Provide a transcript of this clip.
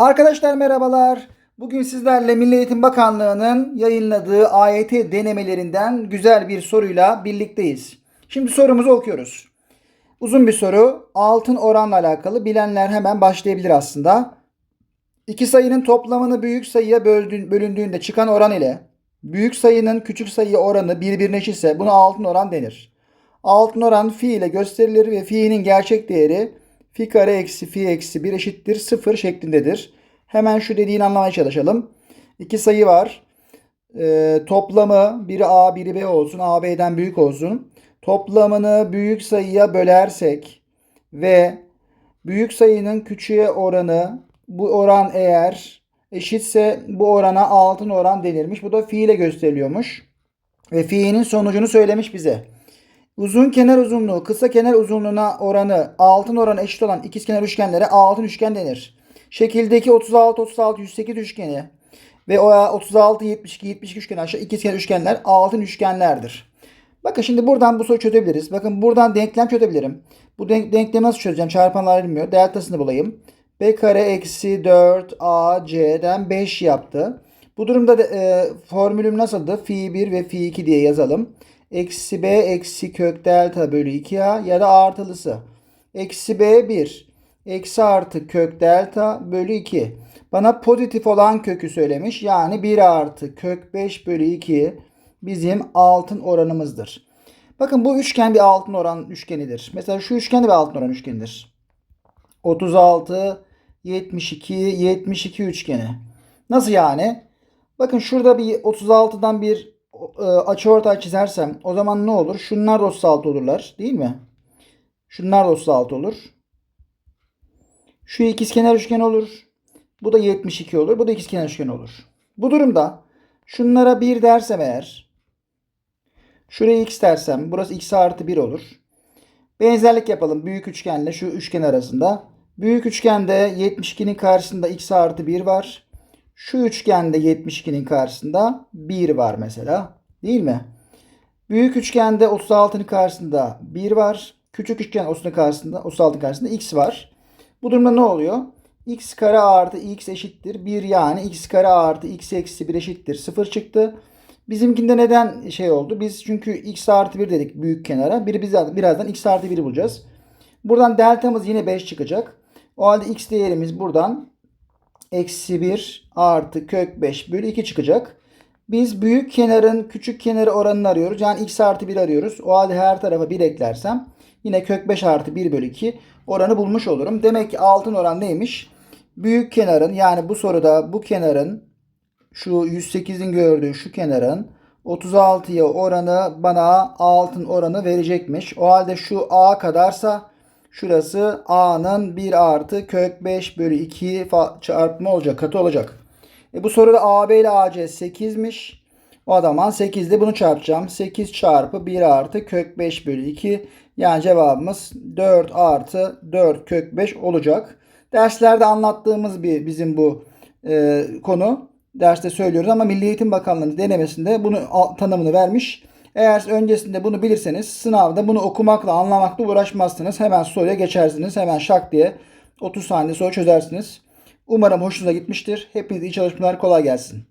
Arkadaşlar merhabalar. Bugün sizlerle Milli Eğitim Bakanlığı'nın yayınladığı AYT denemelerinden güzel bir soruyla birlikteyiz. Şimdi sorumuzu okuyoruz. Uzun bir soru. Altın oranla alakalı. Bilenler hemen başlayabilir aslında. İki sayının toplamını büyük sayıya bölündüğünde çıkan oran ile büyük sayının küçük sayıya oranı birbirine eşitse buna altın oran denir. Altın oran fi ile gösterilir ve fi'nin gerçek değeri fi kare eksi fi eksi 1 eşittir 0 şeklindedir. Hemen şu dediğini anlamaya çalışalım. İki sayı var. Ee, toplamı biri a biri b olsun. a b'den büyük olsun. Toplamını büyük sayıya bölersek ve büyük sayının küçüğe oranı bu oran eğer eşitse bu orana altın oran denirmiş. Bu da fi ile gösteriliyormuş. Ve fi'nin sonucunu söylemiş bize. Uzun kenar uzunluğu kısa kenar uzunluğuna oranı altın oranı eşit olan ikizkenar üçgenlere altın üçgen denir. Şekildeki 36 36 108 üçgeni ve o 36 72 72 üçgeni aşağı ikizkenar üçgenler altın üçgenlerdir. Bakın şimdi buradan bu soruyu çözebiliriz. Bakın buradan denklem çözebilirim. Bu denk denklemi nasıl çözeceğim? Çarpanlar bilmiyor. Deltasını bulayım. B kare eksi 4 AC'den 5 yaptı. Bu durumda da, e, formülüm nasıldı? Fi 1 ve fi 2 diye yazalım. Eksi B eksi kök delta bölü 2A ya da artılısı. Eksi B 1. Eksi artı kök delta bölü 2. Bana pozitif olan kökü söylemiş. Yani 1 artı kök 5 bölü 2 bizim altın oranımızdır. Bakın bu üçgen bir altın oran üçgenidir. Mesela şu üçgen de bir altın oran üçgenidir. 36, 72, 72 üçgeni. Nasıl yani? Bakın şurada bir 36'dan bir e, açıortay çizersem o zaman ne olur? Şunlar da 36 olurlar değil mi? Şunlar da 36 olur. Şu ikizkenar üçgen olur. Bu da 72 olur. Bu da ikizkenar üçgen olur. Bu durumda şunlara 1 dersem eğer şuraya x dersem burası x artı 1 olur. Benzerlik yapalım büyük üçgenle şu üçgen arasında. Büyük üçgende 72'nin karşısında x artı 1 var. Şu üçgende 72'nin karşısında 1 var mesela. Değil mi? Büyük üçgende 36'nın karşısında 1 var. Küçük üçgen 30'un karşısında 36'nın karşısında x var. Bu durumda ne oluyor? x kare artı x eşittir 1 yani x kare artı x eksi 1 eşittir 0 çıktı. Bizimkinde neden şey oldu? Biz çünkü x artı 1 dedik büyük kenara. Bir, biz birazdan x artı 1'i bulacağız. Buradan deltamız yine 5 çıkacak. O halde x değerimiz buradan eksi 1 artı kök 5 bölü 2 çıkacak. Biz büyük kenarın küçük kenarı oranını arıyoruz. Yani x artı 1 arıyoruz. O halde her tarafa 1 eklersem yine kök 5 artı 1 bölü 2 oranı bulmuş olurum. Demek ki altın oran neymiş? Büyük kenarın yani bu soruda bu kenarın şu 108'in gördüğü şu kenarın 36'ya oranı bana altın oranı verecekmiş. O halde şu a kadarsa şurası a'nın 1 artı kök 5 bölü 2 çarpma olacak katı olacak. E bu soruda AB ile AC 8'miş. O zaman 8'de bunu çarpacağım. 8 çarpı 1 artı kök 5 bölü 2. Yani cevabımız 4 artı 4 kök 5 olacak. Derslerde anlattığımız bir bizim bu e, konu. Derste söylüyoruz ama Milli Eğitim Bakanlığı'nın denemesinde bunu tanımını vermiş. Eğer öncesinde bunu bilirseniz sınavda bunu okumakla anlamakla uğraşmazsınız. Hemen soruya geçersiniz. Hemen şak diye 30 saniye soru çözersiniz. Umarım hoşunuza gitmiştir. Hepinize iyi çalışmalar kolay gelsin.